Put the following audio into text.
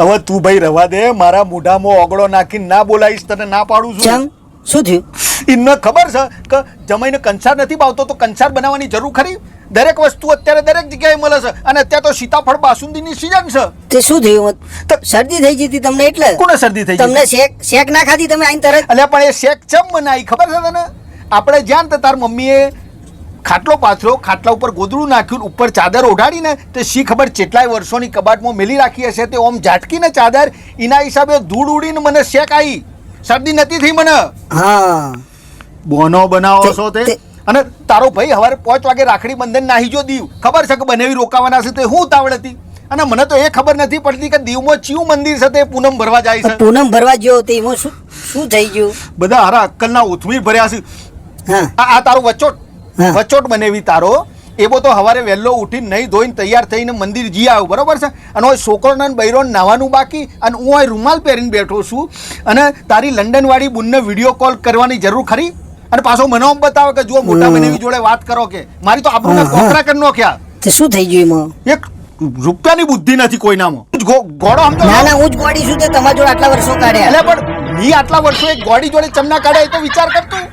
હવે તું ભાઈ રવા દે મારા મોઢામાં ઓગળો નાખીને ના બોલાવીશ તને ના પાડું છું. શું થયું? એમને ખબર છે કે જમાઈને કંસાર નથી બાવતો તો કંસાર બનાવવાની જરૂર ખરી? દરેક વસ્તુ અત્યારે દરેક જગ્યાએ મળે છે અને અત્યારે તો સીતાફળ બાસુંદીની સિઝન છે. તે શું થયું? તો- શરદી થઈ જતી તમને એટલે? કોને શરદી થઈ તમને શેક શેક ના ખાધી તમે આઈને તરત? અલ્યા પણ એ શેક ચમ બનાવી ખબર છે તને? આપણે જ્યાં તાર મમ્મીએ ખાટલો પાથરો ખાટલા ઉપર ગોદડું નાખ્યું ઉપર ચાદર ઓઢાડીને તે શી ખબર કેટલાય વર્ષોની કબાટમાં મેલી રાખી હશે તે ઓમ ઝાટકીને ચાદર એના હિસાબે ધૂળ ઉડીને મને શેક આવી શરદી નથી થઈ મને. હા. બોનો બનાવો છો તે? અને તારો ભાઈ હવારે પાંચ વાગે રાખડી બંધન નાહી જો દીવ. ખબર છે કે બનેવી રોકાવાના છે તે હું તાવડ હતી અને મને તો એ ખબર નથી પડતી કે દીવમાં ચિયું મંદિર છે તે પૂનમ ભરવા જાય છે. પૂનમ ભરવા ગયો તે એમાં શું શું થઈ ગયું? બધા હારા અક્કલના ઉથમી ભર્યા છે. હા. આ તારું હા. વચોટ બનેવી તારો. એવો તો હવારે વહેલો ઉઠીને નહીં ધોઈને તૈયાર થઈને મંદિર જઈ આવ્યો બરોબર છે? અને હોય છોકરોને બૈરો નાવાનું બાકી અને હું હોય રૂમાલ પહેરીને બેઠો છું. અને તારી લંડનવાળી બુનને વીડિયો કોલ કરવાની જરૂર ખરી? અને પાછો મને બતાવે કે જો મોટા મને બનેવી જોડે વાત કરો કે. મારી તો આપણને. કોકરા કરી નાખ્યા. શું થઈ ગયું એમાં? એક રૂપિયાની બુદ્ધિ નથી કોઈનામાં. ગોળો સમજો ના ના હું જ ગોડી છું તે તમારા જોડે આટલા વર્ષો કાઢ્યા. એટલે પણ મી આટલા વર્ષો એક ગોડી જોડે ચમના કાઢ્યા એ તો વિચાર કરતું